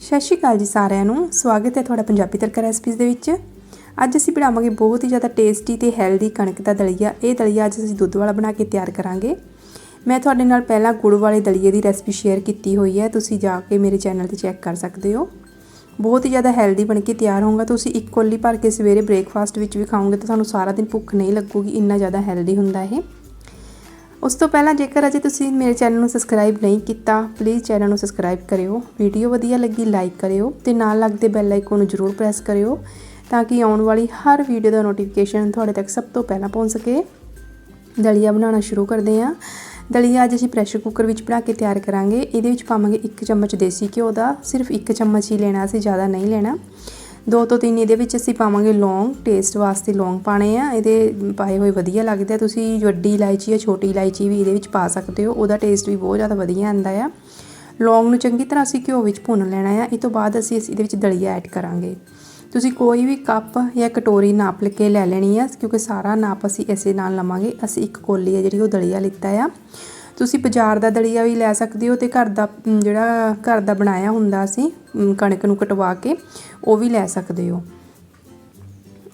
ਸਤਿ ਸ਼੍ਰੀ ਅਕਾਲ ਜੀ ਸਾਰਿਆਂ ਨੂੰ। ਸਵਾਗਤ ਹੈ ਤੁਹਾਡਾ ਪੰਜਾਬੀ ਤੜਕਾ ਰੈਸਪੀਜ਼ ਦੇ ਵਿੱਚ। ਅੱਜ ਅਸੀਂ ਬਣਾਵਾਂਗੇ ਬਹੁਤ ਹੀ ਜ਼ਿਆਦਾ ਟੇਸਟੀ ਤੇ ਹੈਲਦੀ ਕਣਕ ਦਾ ਦਲੀਆ। ਇਹ ਦਲੀਆ ਅੱਜ ਅਸੀਂ ਦੁੱਧ ਵਾਲਾ ਬਣਾ ਕੇ ਤਿਆਰ ਕਰਾਂਗੇ। ਮੈਂ ਤੁਹਾਡੇ ਨਾਲ ਪਹਿਲਾਂ ਗੁੜ ਵਾਲੇ ਦਲੀਏ ਦੀ ਰੈਸਪੀ ਸ਼ੇਅਰ ਕੀਤੀ ਹੋਈ ਹੈ। ਤੁਸੀਂ ਜਾ ਕੇ ਮੇਰੇ ਚੈਨਲ ਤੇ ਚੈੱਕ ਕਰ ਸਕਦੇ ਹੋ। ਬਹੁਤ ਹੀ ਜ਼ਿਆਦਾ ਹੈਲਦੀ ਬਣ ਕੇ ਤਿਆਰ ਹੋਊਗਾ। ਤੁਸੀਂ ਇੱਕ ਕੋਲੀ ਭਰ ਕੇ ਸਵੇਰੇ ਬ੍ਰੇਕਫਾਸਟ ਵਿੱਚ ਵੀ ਖਾਓਗੇ ਤਾਂ ਤੁਹਾਨੂੰ ਸਾਰਾ ਦਿਨ ਭੁੱਖ ਨਹੀਂ ਲੱਗੂਗੀ। ਇੰਨਾ ਜ਼ਿਆਦਾ ਹੈਲਦੀ ਹੁੰਦਾ ਇਹ। ਉਸ ਤੋਂ ਪਹਿਲਾਂ ਜੇਕਰ ਅਜੇ ਤੁਸੀਂ ਮੇਰੇ ਚੈਨਲ ਨੂੰ ਸਬਸਕ੍ਰਾਈਬ ਨਹੀਂ ਕੀਤਾ ਪਲੀਜ਼ ਚੈਨਲ ਨੂੰ ਸਬਸਕ੍ਰਾਈਬ ਕਰਿਓ। ਵੀਡੀਓ ਵਧੀਆ ਲੱਗੀ ਲਾਈਕ ਕਰਿਓ ਤੇ ਨਾਲ ਲੱਗਦੇ ਬੈਲ ਆਈਕਨ ਨੂੰ ਜ਼ਰੂਰ ਪ੍ਰੈਸ ਕਰਿਓ ਤਾਂ ਕਿ ਆਉਣ ਵਾਲੀ ਹਰ ਵੀਡੀਓ ਦਾ ਨੋਟੀਫਿਕੇਸ਼ਨ ਤੁਹਾਡੇ ਤੱਕ ਸਭ ਤੋਂ ਪਹਿਲਾਂ ਪਹੁੰਚ ਸਕੇ। ਦਲੀਆ ਬਣਾਉਣਾ ਸ਼ੁਰੂ ਕਰਦੇ ਹਾਂ। ਦਲੀਆ ਅੱਜ ਅਸੀਂ ਪ੍ਰੈਸ਼ਰ ਕੁੱਕਰ ਵਿੱਚ ਬਣਾ ਕੇ ਤਿਆਰ ਕਰਾਂਗੇ। ਇਹਦੇ ਵਿੱਚ ਪਾਵਾਂਗੇ 1 ਚਮਚ ਦੇਸੀ ਘਿਓ ਦਾ। ਸਿਰਫ 1 ਚਮਚ ਹੀ ਲੈਣਾ, ਅਸੀਂ ਜ਼ਿਆਦਾ ਨਹੀਂ ਲੈਣਾ। ਦੋ ਤੋਂ ਤਿੰਨ ਇਹਦੇ ਵਿੱਚ ਅਸੀਂ ਪਾਵਾਂਗੇ ਲੌਂਗ ਟੇਸਟ ਵਾਸਤੇ ਲੌਂਗ ਪਾਣੇ ਆ। ਇਹਦੇ ਪਾਏ ਹੋਏ ਵਧੀਆ ਲੱਗਦੇ ਆ। ਤੁਸੀਂ ਵੱਡੀ ਇਲਾਇਚੀ ਜਾਂ ਛੋਟੀ ਇਲਾਇਚੀ ਵੀ ਇਹਦੇ ਵਿੱਚ ਪਾ ਸਕਦੇ ਹੋ। ਉਹਦਾ ਟੇਸਟ ਵੀ ਬਹੁਤ ਜ਼ਿਆਦਾ ਵਧੀਆ ਆਉਂਦਾ ਆ। ਲੌਂਗ ਨੂੰ ਚੰਗੀ ਤਰ੍ਹਾਂ ਅਸੀਂ ਘਿਓ ਵਿੱਚ ਭੁੰਨ ਲੈਣਾ ਆ। ਇਹ ਤੋਂ ਬਾਅਦ ਅਸੀਂ ਇਹਦੇ ਵਿੱਚ ਦਲੀਆ ਐਡ ਕਰਾਂਗੇ। ਤੁਸੀਂ ਕੋਈ ਵੀ ਕੱਪ ਜਾਂ ਕਟੋਰੀ ਨਾਪ ਲੈ ਕੇ ਲੈ ਲੈਣੀ ਆ। ਕਿਉਂਕਿ ਸਾਰਾ ਨਾਪ ਅਸੀਂ ਇਸੇ ਨਾਲ ਲਵਾਂਗੇ। ਅਸੀਂ ਇੱਕ ਕੋਲੀ ਆ ਜਿਹੜੀ ਉਹ ਦਲੀਆ ਲਿੱਤਾ ਆ। ਤੁਸੀਂ ਬਾਜ਼ਾਰ ਦਾ ਦਲੀਆ ਵੀ ਲੈ ਸਕਦੇ ਹੋ ਤੇ ਘਰ ਦਾ ਜਿਹੜਾ ਘਰ ਦਾ ਬਣਾਇਆ ਹੁੰਦਾ ਅਸੀਂ ਕਣਕ ਨੂੰ ਕਟਵਾ ਕੇ, ਉਹ ਵੀ ਲੈ ਸਕਦੇ ਹੋ।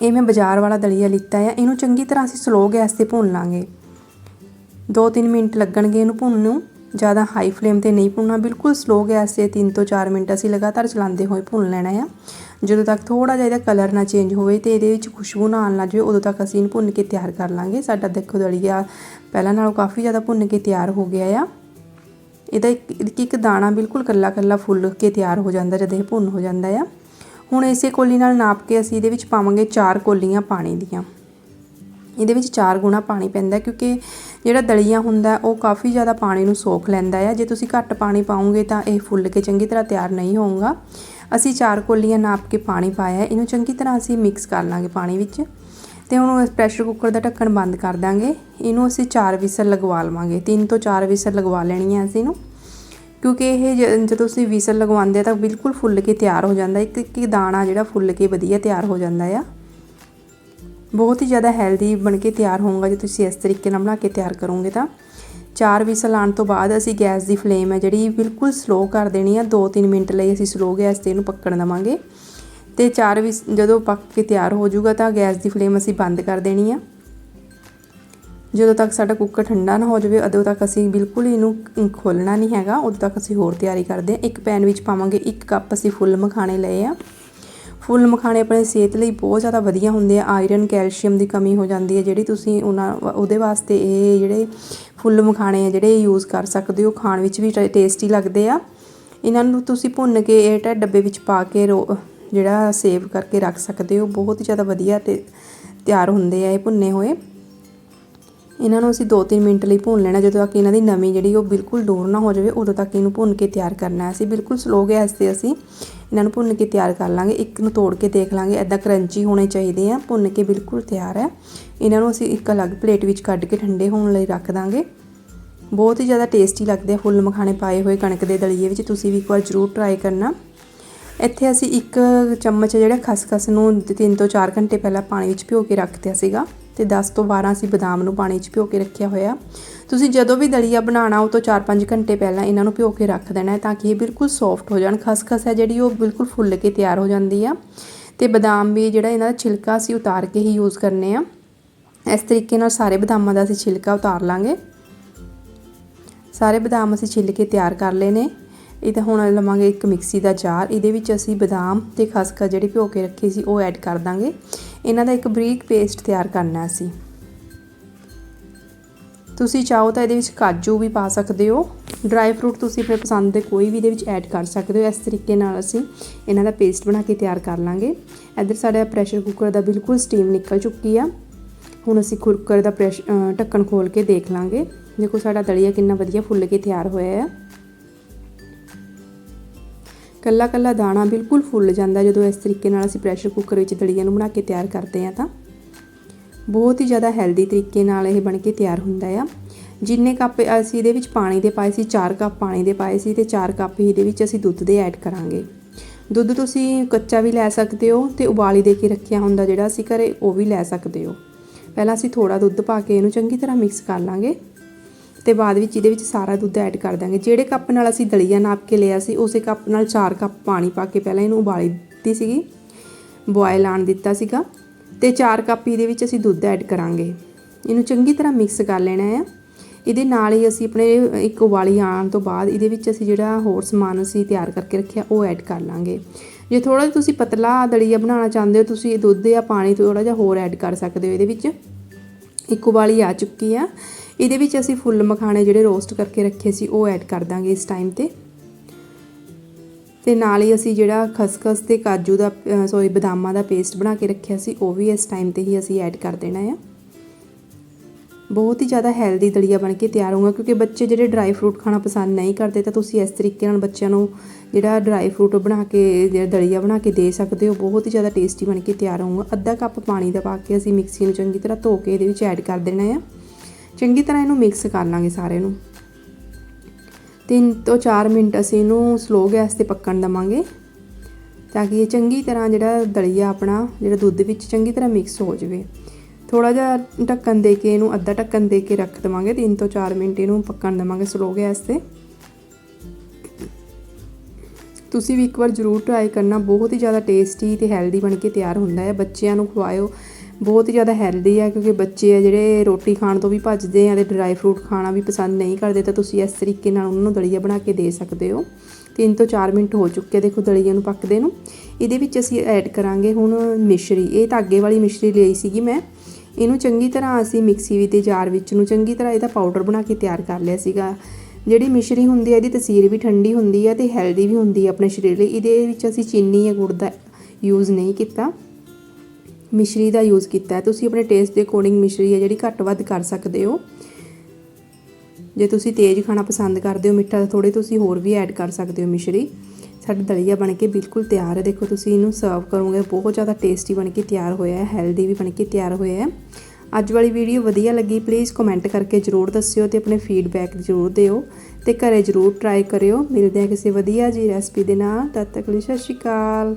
ਇਹ ਮੈਂ ਬਾਜ਼ਾਰ ਵਾਲਾ ਦਲੀਆ ਲਿੱਤਾ ਹੈ ਇਹਨੂੰ ਚੰਗੀ ਤਰ੍ਹਾਂ ਅਸੀਂ ਸਲੋ ਗੈਸ ਤੇ ਭੁੰਨ ਲਾਂਗੇ। 2-3 ਮਿੰਟ ਲੱਗਣਗੇ ਇਹਨੂੰ ਭੁੰਨ ਨੂੰ। ਜ਼ਿਆਦਾ ਹਾਈ ਫਲੇਮ ਤੇ ਨਹੀਂ ਭੁੰਨਣਾ। ਬਿਲਕੁਲ ਸਲੋ ਗੈਸ ਤੇ 3 ਤੋਂ 4 ਮਿੰਟ ਅਸੀਂ ਲਗਾਤਾਰ ਚਲਾਉਂਦੇ ਹੋਏ ਭੁੰਨ ਲੈਣਾ ਆ। ਜਦੋਂ ਤੱਕ ਥੋੜਾ ਜਿਹਾ ਇਹਦਾ ਕਲਰ ਨਾ ਚੇਂਜ ਹੋਵੇ ਤੇ ਇਹਦੇ ਵਿੱਚ ਖੁਸ਼ਬੂ ਨਾ ਆਉਣ ਲੱਗ ਜਾਵੇ, ਉਦੋਂ ਤੱਕ ਅਸੀਂ ਇਹਨੂੰ ਭੁੰਨ ਕੇ ਤਿਆਰ ਕਰ ਲਾਂਗੇ। ਸਾਡਾ ਦੇਖੋ ਦਲੀਆ ਪਹਿਲਾਂ ਨਾਲੋਂ ਕਾਫੀ ਜ਼ਿਆਦਾ ਭੁੰਨ ਕੇ ਤਿਆਰ ਹੋ ਗਿਆ ਆ। ਇਹਦਾ ਇੱਕ ਇੱਕ ਦਾਣਾ ਬਿਲਕੁਲ ਕੱਲਾ ਕੱਲਾ ਫੁੱਲ ਕੇ ਤਿਆਰ ਹੋ ਜਾਂਦਾ ਜਦ ਇਹ ਭੁੰਨ ਹੋ ਜਾਂਦਾ ਆ। ਹੁਣ ਇਸੇ ਕੋਲੀ ਨਾਲ ਨਾਪ ਕੇ ਅਸੀਂ ਇਹਦੇ ਵਿੱਚ ਪਾਵਾਂਗੇ 4 ਕੋਲੀਆਂ ਪਾਣੀ ਦੀਆਂ। ਇਹਦੇ ਵਿੱਚ 4 ਗੁਣਾ ਪਾਣੀ ਪੈਂਦਾ ਕਿਉਂਕਿ ਜਿਹੜਾ ਦਲੀਆ ਹੁੰਦਾ, ਉਹ ਕਾਫੀ ਜ਼ਿਆਦਾ ਪਾਣੀ ਨੂੰ ਸੋਖ ਲੈਂਦਾ ਹੈ ਜੇ ਤੁਸੀਂ ਘੱਟ ਪਾਣੀ ਪਾਉਂਗੇ ਤਾਂ ਇਹ ਫੁੱਲ ਕੇ ਚੰਗੀ ਤਰ੍ਹਾਂ ਤਿਆਰ ਨਹੀਂ ਹੋਊਗਾ। ਅਸੀਂ ਚਾਰ ਕੋਲੀਆਂ ਨਾਪ ਕੇ ਪਾਣੀ ਪਾਇਆ ਇਹਨੂੰ ਚੰਗੀ ਤਰ੍ਹਾਂ ਅਸੀਂ ਮਿਕਸ ਕਰ ਲਾਂਗੇ ਪਾਣੀ ਵਿੱਚ। ਤੇ ਹੁਣ ਪ੍ਰੈਸ਼ਰ ਕੁੱਕਰ ਦਾ ਢੱਕਣ ਬੰਦ ਕਰ ਦਾਂਗੇ। ਇਹਨੂੰ ਅਸੀਂ 4 ਵਿਸਲ ਲਗਵਾ ਲਵਾਂਗੇ। 3 ਤੋਂ 4 ਵਿਸਲ ਲਗਵਾ ਲੈਣੀ ਹੈ ਅਸੀਂ ਇਹਨੂੰ। ਕਿਉਂਕਿ ਇਹ ਜਦੋਂ ਤੁਸੀਂ ਵਿਸਲ ਲਗਵਾਉਂਦੇ ਤਾਂ ਬਿਲਕੁਲ ਫੁੱਲ ਕੇ ਤਿਆਰ ਹੋ ਜਾਂਦਾ। ਇੱਕ ਇੱਕ ਦਾਣਾ ਜਿਹੜਾ ਫੁੱਲ ਕੇ ਵਧੀਆ ਤਿਆਰ ਹੋ ਜਾਂਦਾ ਆ। ਬਹੁਤ ਹੀ ਜ਼ਿਆਦਾ ਹੈਲਦੀ ਬਣ ਕੇ ਤਿਆਰ ਹੋਊਗਾ ਜੇ ਤੁਸੀਂ ਇਸ ਤਰੀਕੇ ਨਾਲ ਬਣਾ ਕੇ ਤਿਆਰ ਕਰੋਗੇ ਤਾਂ। ਚਾਰ ਵਿਸਲ ਆਉਣ ਤੋਂ ਬਾਅਦ ਅਸੀਂ ਗੈਸ ਦੀ ਫਲੇਮ ਹੈ ਜਿਹੜੀ ਬਿਲਕੁਲ ਸਲੋ ਕਰ ਦੇਣੀ ਆ। 2-3 ਮਿੰਟ ਲਈ ਅਸੀਂ ਸਲੋ ਗੈਸ ਤੇ ਇਹਨੂੰ ਪੱਕਣ ਦਵਾਂਗੇ। ਤੇ ਚਾਰ ਵੀ ਜਦੋਂ ਪੱਕ ਕੇ ਤਿਆਰ ਹੋ ਜਾਊਗਾ ਤਾਂ ਗੈਸ ਦੀ ਫਲੇਮ ਅਸੀਂ ਬੰਦ ਕਰ ਦੇਣੀ ਆ। ਜਦੋਂ ਤੱਕ ਸਾਡਾ ਕੁੱਕਰ ਠੰਡਾ ਨਾ ਹੋ ਜਾਵੇ, ਉਦੋਂ ਤੱਕ ਅਸੀਂ ਬਿਲਕੁਲ ਇਹਨੂੰ ਖੋਲਣਾ ਨਹੀਂ ਹੈਗਾ। ਉਦੋਂ ਤੱਕ ਅਸੀਂ ਹੋਰ ਤਿਆਰੀ ਕਰਦੇ ਹਾਂ ਇੱਕ ਪੈਨ ਵਿੱਚ ਪਾਵਾਂਗੇ 1 ਕੱਪ ਅਸੀਂ ਫੁੱਲ ਮਖਾਣੇ ਲਏ ਆ। ਫੁੱਲ ਮਖਾਣੇ ਆਪਣੇ ਸਿਹਤ ਲਈ ਬਹੁਤ ਜ਼ਿਆਦਾ ਵਧੀਆ ਹੁੰਦੇ ਆ। ਆਇਰਨ, ਕੈਲਸ਼ੀਅਮ ਦੀ ਕਮੀ ਹੋ ਜਾਂਦੀ ਹੈ, ਜਿਹੜੀ ਤੁਸੀਂ ਉਹਨਾਂ ਉਹਦੇ ਵਾਸਤੇ ਇਹ ਜਿਹੜੇ ਫੁੱਲ ਮਖਾਣੇ ਆ, ਜਿਹੜੇ ਯੂਜ਼ ਕਰ ਸਕਦੇ ਹੋ, ਖਾਣ ਵਿੱਚ ਵੀ ਟੇਸਟੀ ਲੱਗਦੇ ਆ। ਇਹਨਾਂ ਨੂੰ ਤੁਸੀਂ ਭੁੰਨ ਕੇ ਇਹ ਡੱਬੇ ਵਿੱਚ ਪਾ ਕੇ ਜਿਹੜਾ ਸੇਵ ਕਰਕੇ ਰੱਖ ਸਕਦੇ ਹੋ। ਬਹੁਤ ਹੀ ਜ਼ਿਆਦਾ ਵਧੀਆ ਤੇ ਤਿਆਰ ਹੁੰਦੇ ਆ ਇਹ ਭੁੰਨੇ ਹੋਏ। ਇਹਨਾਂ ਨੂੰ ਅਸੀਂ 2-3 ਮਿੰਟ ਲਈ ਭੁੰਨ ਲੈਣਾ, ਜਦੋਂ ਤੱਕ ਇਹਨਾਂ ਦੀ ਨਮੀ ਜਿਹੜੀ ਉਹ ਬਿਲਕੁਲ ਡੋਰ ਨਾ ਹੋ ਜਾਵੇ, ਉਦੋਂ ਤੱਕ ਇਹਨੂੰ ਭੁੰਨ ਕੇ ਤਿਆਰ ਕਰਨਾ ਹੈ। ਅਸੀਂ ਬਿਲਕੁਲ ਸਲੋ ਗੈਸ ਤੇ ਅਸੀਂ ਇਹਨਾਂ ਨੂੰ ਭੁੰਨ ਕੇ ਤਿਆਰ ਕਰ ਲਾਂਗੇ। ਇੱਕ ਨੂੰ ਤੋੜ ਕੇ ਦੇਖ ਲਾਂਗੇ ਐਦਾਂ ਕਰੰਚੀ ਹੋਣੇ ਚਾਹੀਦੇ ਆ, ਭੁੰਨ ਕੇ ਬਿਲਕੁਲ ਤਿਆਰ ਹੈ। ਇਹਨਾਂ ਨੂੰ ਅਸੀਂ ਇੱਕ ਅਲੱਗ ਪਲੇਟ ਵਿੱਚ ਕੱਢ ਕੇ ਠੰਡੇ ਹੋਣ ਲਈ ਰੱਖ ਦਾਂਗੇ। ਬਹੁਤ ਹੀ ਜ਼ਿਆਦਾ ਟੇਸਟੀ ਲੱਗਦੇ ਆ ਫੁੱਲ ਮਖਾਣੇ ਪਾਏ ਹੋਏ ਕਣਕ ਦੇ ਦਲੀਏ ਵਿੱਚ, ਤੁਸੀਂ ਵੀ ਇੱਕ ਵਾਰ ਜ਼ਰੂਰ ਟਰਾਈ ਕਰਨਾ। ਇੱਥੇ ਅਸੀਂ ਇੱਕ ਚਮਚ ਜਿਹੜਾ ਖਸਖਸ ਨੂੰ 3 ਤੋਂ 4 ਘੰਟੇ ਪਹਿਲਾਂ ਪਾਣੀ ਵਿੱਚ ਭਿਓ ਕੇ ਰੱਖ ਦਿੱਤਾ ਸੀਗਾ। ਤੇ 10 ਤੋਂ 12 ਅਸੀਂ ਬਦਾਮ ਨੂੰ ਪਾਣੀ 'ਚ ਭਿਓ ਕੇ ਰੱਖਿਆ ਹੋਇਆ। ਤੁਸੀਂ ਜਦੋਂ ਵੀ ਦਲੀਆ ਬਣਾਉਣਾ ਉਹ ਤੋਂ 4-5 ਘੰਟੇ ਪਹਿਲਾਂ ਇਹਨਾਂ ਨੂੰ ਭਿਓ ਕੇ ਰੱਖ ਦੇਣਾ ਤਾਂ ਕਿ ਇਹ ਬਿਲਕੁਲ ਸੌਫਟ ਹੋ ਜਾਣ। ਖਸਖਸ ਹੈ ਜਿਹੜੀ ਉਹ ਬਿਲਕੁਲ ਫੁੱਲ ਕੇ ਤਿਆਰ ਹੋ ਜਾਂਦੀ ਆ। ਤੇ ਬਦਾਮ ਵੀ ਜਿਹੜਾ ਇਹਨਾਂ ਦਾ ਛਿਲਕਾ ਅਸੀਂ ਉਤਾਰ ਕੇ ਹੀ ਯੂਜ਼ ਕਰਨੇ ਆ। ਇਸ ਤਰੀਕੇ ਨਾਲ ਸਾਰੇ ਬਦਾਮਾਂ ਦਾ ਅਸੀਂ ਛਿਲਕਾ ਉਤਾਰ ਲਾਂਗੇ। ਸਾਰੇ ਬਦਾਮ ਅਸੀਂ ਛਿੱਲ ਕੇ ਤਿਆਰ ਕਰ ਲਏ ਨੇ। ਇਹ ਤਾਂ ਹੁਣ ਲਵਾਂਗੇ ਇੱਕ ਮਿਕਸੀ ਦਾ ਜਾਰ। ਇਹਦੇ ਵਿੱਚ ਅਸੀਂ ਬਦਾਮ ਤੇ ਖਸਖਸ ਜਿਹੜੀ ਭਿਓ ਕੇ ਰੱਖੀ ਸੀ ਉਹ ਐਡ ਕਰ ਦਾਂਗੇ। ਇਹਨਾਂ ਦਾ ਇੱਕ ਬਰੀਕ ਪੇਸਟ ਤਿਆਰ ਕਰਨਾ ਅਸੀਂ। ਤੁਸੀਂ ਚਾਹੋ ਤਾਂ ਇਹਦੇ ਵਿੱਚ ਕਾਜੂ ਵੀ ਪਾ ਸਕਦੇ ਹੋ। ਡਰਾਈ ਫਰੂਟ ਤੁਸੀਂ ਆਪਣੇ ਪਸੰਦ ਦੇ ਕੋਈ ਵੀ ਇਹਦੇ ਵਿੱਚ ਐਡ ਕਰ ਸਕਦੇ ਹੋ। ਇਸ ਤਰੀਕੇ ਨਾਲ ਅਸੀਂ ਇਹਨਾਂ ਦਾ ਪੇਸਟ ਬਣਾ ਕੇ ਤਿਆਰ ਕਰ ਲਾਂਗੇ। ਇੱਧਰ ਸਾਡਾ ਪ੍ਰੈਸ਼ਰ ਕੁੱਕਰ ਦਾ ਬਿਲਕੁਲ ਸਟੀਮ ਨਿਕਲ ਚੁੱਕੀ ਆ। ਹੁਣ ਅਸੀਂ ਕੁੱਕਰ ਦਾ ਪ੍ਰੈਸ਼ ਢੱਕਣ ਖੋਲ ਕੇ ਦੇਖ ਲਾਂਗੇ। ਦੇਖੋ ਸਾਡਾ ਦਲੀਆ ਕਿੰਨਾ ਵਧੀਆ ਫੁੱਲ ਕੇ ਤਿਆਰ ਹੋਇਆ ਹੈ ਕੱਲਾ ਕੱਲਾ ਦਾਣਾ ਬਿਲਕੁਲ ਫੁੱਲ ਜਾਂਦਾ ਜਦੋਂ ਇਸ ਤਰੀਕੇ ਨਾਲ ਅਸੀਂ ਪ੍ਰੈਸ਼ਰ ਕੁੱਕਰ ਵਿੱਚ ਦਲੀਆ ਨੂੰ ਬਣਾ ਕੇ ਤਿਆਰ ਕਰਦੇ ਆ ਤਾਂ। ਬਹੁਤ ਹੀ ਜ਼ਿਆਦਾ ਹੈਲਦੀ ਤਰੀਕੇ ਨਾਲ ਇਹ ਬਣ ਕੇ ਤਿਆਰ ਹੁੰਦਾ ਆ। ਜਿੰਨੇ ਕੱਪ ਅਸੀਂ ਇਹਦੇ ਵਿੱਚ ਪਾਣੀ ਦੇ ਪਾਏ ਸੀ 4 ਕੱਪ ਪਾਣੀ ਦੇ ਪਾਏ ਸੀ ਤੇ 4 ਕੱਪ ਹੀ ਇਹਦੇ ਵਿੱਚ ਅਸੀਂ ਦੁੱਧ ਦੇ ਐਡ ਕਰਾਂਗੇ। ਦੁੱਧ ਤੁਸੀਂ ਕੱਚਾ ਵੀ ਲੈ ਸਕਦੇ ਹੋ ਤੇ ਉਬਾਲੀ ਦੇ ਕੇ ਰੱਖਿਆ ਹੁੰਦਾ ਜਿਹੜਾ ਅਸੀਂ ਘਰੇ ਉਹ ਵੀ ਲੈ ਸਕਦੇ ਹੋ। ਪਹਿਲਾਂ ਅਸੀਂ ਥੋੜਾ ਦੁੱਧ ਪਾ ਕੇ ਇਹਨੂੰ ਚੰਗੀ ਤਰ੍ਹਾਂ ਮਿਕਸ ਕਰ ਲਾਂਗੇ। ਤੇ ਬਾਅਦ ਵਿੱਚ ਇਹਦੇ ਵਿੱਚ ਸਾਰਾ ਦੁੱਧ ਐਡ ਕਰ ਦਾਂਗੇ ਜਿਹੜੇ ਕੱਪ ਨਾਲ ਅਸੀਂ ਦਲੀਆ ਨਾਪ ਕੇ ਲਿਆ ਸੀ, ਉਸੇ ਕੱਪ ਨਾਲ 4 ਕੱਪ ਪਾਣੀ ਪਾ ਕੇ ਪਹਿਲਾਂ ਇਹਨੂੰ ਉਬਾਲੀ ਦਿੱਤੀ ਸੀਗੀ ਬੋਇਲ ਆਣ ਦਿੱਤਾ ਸੀਗਾ ਤੇ 4 ਕੱਪ ਇਹਦੇ ਵਿੱਚ ਅਸੀਂ ਦੁੱਧ ਐਡ ਕਰਾਂਗੇ। ਇਹਨੂੰ ਚੰਗੀ ਤਰ੍ਹਾਂ ਮਿਕਸ ਕਰ ਲੈਣਾ ਹੈ ਇਹਦੇ ਨਾਲ ਹੀ ਅਸੀਂ ਆਪਣੇ ਇੱਕ ਉਬਾਲੀ ਆਉਣ ਤੋਂ ਬਾਅਦ ਇਹਦੇ ਵਿੱਚ ਅਸੀਂ ਜਿਹੜਾ ਹੋਰ ਸਮਾਨ ਅਸੀਂ ਤਿਆਰ ਕਰਕੇ ਰੱਖਿਆ, ਉਹ ਐਡ ਕਰ ਲਾਂਗੇ। ਜੇ ਥੋੜਾ ਜਿਹਾ ਤੁਸੀਂ ਪਤਲਾ ਦਲੀਆ ਬਣਾਉਣਾ ਚਾਹੁੰਦੇ ਹੋ, ਤੁਸੀਂ ਇਹ ਦੁੱਧ ਜਾਂ ਪਾਣੀ ਥੋੜਾ ਜਿਹਾ ਹੋਰ ਐਡ ਕਰ ਸਕਦੇ ਹੋ। ਇਹਦੇ ਵਿੱਚ ਇੱਕ ਉਬਾਲੀ ਆ ਚੁੱਕੀ ਆ। ਇਹਦੇ ਵਿੱਚ ਅਸੀਂ ਫੁੱਲ ਮਖਾਣੇ ਜਿਹੜੇ ਰੋਸਟ ਕਰਕੇ ਰੱਖੇ ਸੀ, ਉਹ ਐਡ ਕਰ ਦਾਂਗੇ ਇਸ ਟਾਈਮ ਤੇ। ਤੇ ਨਾਲ ਹੀ ਅਸੀਂ ਜਿਹੜਾ ਖਸਖਸ ਤੇ ਕਾਜੂ ਦਾ ਸੌਰੀ ਬਦਾਮਾਂ ਦਾ ਪੇਸਟ ਬਣਾ ਕੇ ਰੱਖਿਆ ਸੀ, ਉਹ ਵੀ ਇਸ ਟਾਈਮ ਤੇ ਹੀ ਅਸੀਂ ਐਡ ਕਰ ਦੇਣਾ ਆ। ਬਹੁਤ ਹੀ ਜ਼ਿਆਦਾ ਹੈਲਦੀ ਦਲੀਆ ਬਣ ਕੇ ਤਿਆਰ ਹੋਊਗਾ, ਕਿਉਂਕਿ ਬੱਚੇ ਜਿਹੜੇ ਡਰਾਈ ਫਰੂਟ ਖਾਣਾ ਪਸੰਦ ਨਹੀਂ ਕਰਦੇ, ਤਾਂ ਤੁਸੀਂ ਇਸ ਤਰੀਕੇ ਨਾਲ ਬੱਚਿਆਂ ਨੂੰ ਜਿਹੜਾ ਡਰਾਈ ਫਰੂਟ ਬਣਾ ਕੇ, ਜਿਹੜਾ ਦਲੀਆ ਬਣਾ ਕੇ ਦੇ ਸਕਦੇ ਹੋ, ਬਹੁਤ ਹੀ ਜ਼ਿਆਦਾ ਟੇਸਟੀ ਬਣ ਕੇ ਤਿਆਰ ਹੋਊਗਾ। ਅੱਧਾ ਕੱਪ ਪਾਣੀ ਦਾ ਪਾ ਕੇ ਅਸੀਂ ਮਿਕਸੀ ਨੂੰ ਚੰਗੀ ਤਰ੍ਹਾਂ ਧੋ ਕੇ ਇਹਦੇ ਵਿੱਚ ਐਡ ਕਰ ਦੇਣਾ ਆ। ਚੰਗੀ ਤਰ੍ਹਾਂ ਇਹਨੂੰ ਮਿਕਸ ਕਰ ਲਾਂਗੇ ਸਾਰੇ ਨੂੰ। ਤਿੰਨ ਤੋਂ 4 ਮਿੰਟ ਅਸੀਂ ਇਹਨੂੰ ਸਲੋ ਗੈਸ ਤੇ ਪੱਕਣ ਦਵਾਂਗੇ ਤਾਂ ਕਿ ਇਹ ਚੰਗੀ ਤਰ੍ਹਾਂ ਜਿਹੜਾ ਦਲੀਆ ਆਪਣਾ, ਜਿਹੜਾ ਦੁੱਧ ਵਿੱਚ ਚੰਗੀ ਤਰ੍ਹਾਂ ਮਿਕਸ ਹੋ ਜਾਵੇ। ਥੋੜਾ ਜਿਹਾ ਢੱਕਣ ਦੇ ਕੇ ਇਹਨੂੰ ਅੱਧਾ ਢੱਕਣ ਦੇ ਕੇ ਰੱਖ ਦਵਾਂਗੇ। 3 ਤੋਂ 4 ਮਿੰਟ ਇਹਨੂੰ ਪੱਕਣ ਦਵਾਂਗੇ ਸਲੋ ਗੈਸ ਤੇ। ਤੁਸੀਂ ਵੀ ਇੱਕ ਵਾਰ ਜ਼ਰੂਰ ਟਰਾਈ ਕਰਨਾ। ਬਹੁਤ ਹੀ ਜ਼ਿਆਦਾ ਟੇਸਟੀ ਤੇ ਹੈਲਦੀ ਬਣ ਕੇ ਤਿਆਰ ਹੁੰਦਾ ਹੈ। ਬੱਚਿਆਂ ਨੂੰ ਖਵਾਇਓ। ਬਹੁਤ ਹੀ ਜ਼ਿਆਦਾ ਹੈਲਦੀ ਆ, ਕਿਉਂਕਿ ਬੱਚੇ ਆ ਜਿਹੜੇ ਰੋਟੀ ਖਾਣ ਤੋਂ ਵੀ ਭੱਜਦੇ ਆ ਤੇ ਡਰਾਈ ਫਰੂਟ ਖਾਣਾ ਵੀ ਪਸੰਦ ਨਹੀਂ ਕਰਦੇ, ਤਾਂ ਤੁਸੀਂ ਇਸ ਤਰੀਕੇ ਨਾਲ ਉਹਨਾਂ ਨੂੰ ਦਲੀਆ ਬਣਾ ਕੇ ਦੇ ਸਕਦੇ ਹੋ। 3 ਤੋਂ 4 ਮਿੰਟ ਹੋ ਚੁੱਕੇ ਦੇਖੋ ਦਲੀਆ ਨੂੰ ਪੱਕਦੇ ਨੂੰ। ਇਹਦੇ ਵਿੱਚ ਅਸੀਂ ਐਡ ਕਰਾਂਗੇ ਹੁਣ ਮਿਸ਼ਰੀ। ਇਹ ਧਾਗੇ ਵਾਲੀ ਮਿਸ਼ਰੀ ਲਈ ਸੀਗੀ ਮੈਂ। ਇਹਨੂੰ ਚੰਗੀ ਤਰ੍ਹਾਂ ਅਸੀਂ ਮਿਕਸੀ ਵਿੱਚ ਤੇ ਜਾਰ ਵਿੱਚ ਨੂੰ ਚੰਗੀ ਤਰ੍ਹਾਂ ਇਹਦਾ ਪਾਊਡਰ ਬਣਾ ਕੇ ਤਿਆਰ ਕਰ ਲਿਆ ਸੀਗਾ। ਜਿਹੜੀ ਮਿਸ਼ਰੀ ਹੁੰਦੀ ਹੈ ਇਹਦੀ ਤਸੀਰ ਵੀ ਠੰਡੀ ਹੁੰਦੀ ਹੈ ਤੇ ਹੈਲਦੀ ਵੀ ਹੁੰਦੀ ਹੈ ਆਪਣੇ ਸਰੀਰ ਲਈ। ਇਹਦੇ ਵਿੱਚ ਅਸੀਂ ਚੀਨੀ ਜਾਂ ਗੁੜ ਦਾ ਯੂਜ਼ ਨਹੀਂ ਕੀਤਾ। ਮਿਸ਼ਰੀ ਦਾ ਯੂਜ਼ ਕੀਤਾ ਤੁਸੀਂ ਆਪਣੇ ਟੇਸਟ ਦੇ ਅਕੋਰਡਿੰਗ ਮਿਸ਼ਰੀ ਹੈ ਜਿਹੜੀ ਘੱਟ ਵੱਧ ਕਰ ਸਕਦੇ ਹੋ। ਜੇ ਤੁਸੀਂ ਤੇਜ਼ ਖਾਣਾ ਪਸੰਦ ਕਰਦੇ ਹੋ, ਮਿੱਠਾ, ਤਾਂ ਥੋੜੇ ਤੁਸੀਂ ਹੋਰ ਵੀ ਐਡ ਕਰ ਸਕਦੇ ਹੋ ਮਿਸ਼ਰੀ। ਸਾਡਾ ਦਲੀਆ ਬਣ ਕੇ ਬਿਲਕੁਲ ਤਿਆਰ ਹੈ। ਦੇਖੋ, ਤੁਸੀਂ ਇਹਨੂੰ ਸਰਵ ਕਰੋਗੇ, ਬਹੁਤ ਜ਼ਿਆਦਾ ਟੇਸਟੀ ਬਣ ਕੇ ਤਿਆਰ ਹੋਇਆ ਹੈ ਹੈਲਦੀ ਵੀ ਬਣ ਕੇ ਤਿਆਰ ਹੋਇਆ ਹੈ। ਅੱਜ ਵਾਲੀ ਵੀਡੀਓ ਵਧੀਆ ਲੱਗੀ ਪਲੀਜ਼ ਕਮੈਂਟ ਕਰਕੇ ਜਰੂਰ ਦੱਸਿਓ ਤੇ ਆਪਣੇ ਫੀਡਬੈਕ ਜਰੂਰ ਦਿਓ ਤੇ ਘਰੇ ਜਰੂਰ ਟਰਾਈ ਕਰਿਓ। ਮਿਲਦੇ ਹਾਂ ਕਿਸੇ ਵਧੀਆ ਜੀ ਰੈਸਪੀ ਦੇ ਨਾਲ। ਤਦ ਤੱਕ ਲਈ ਸਤਿ ਸ਼੍ਰੀ ਅਕਾਲ।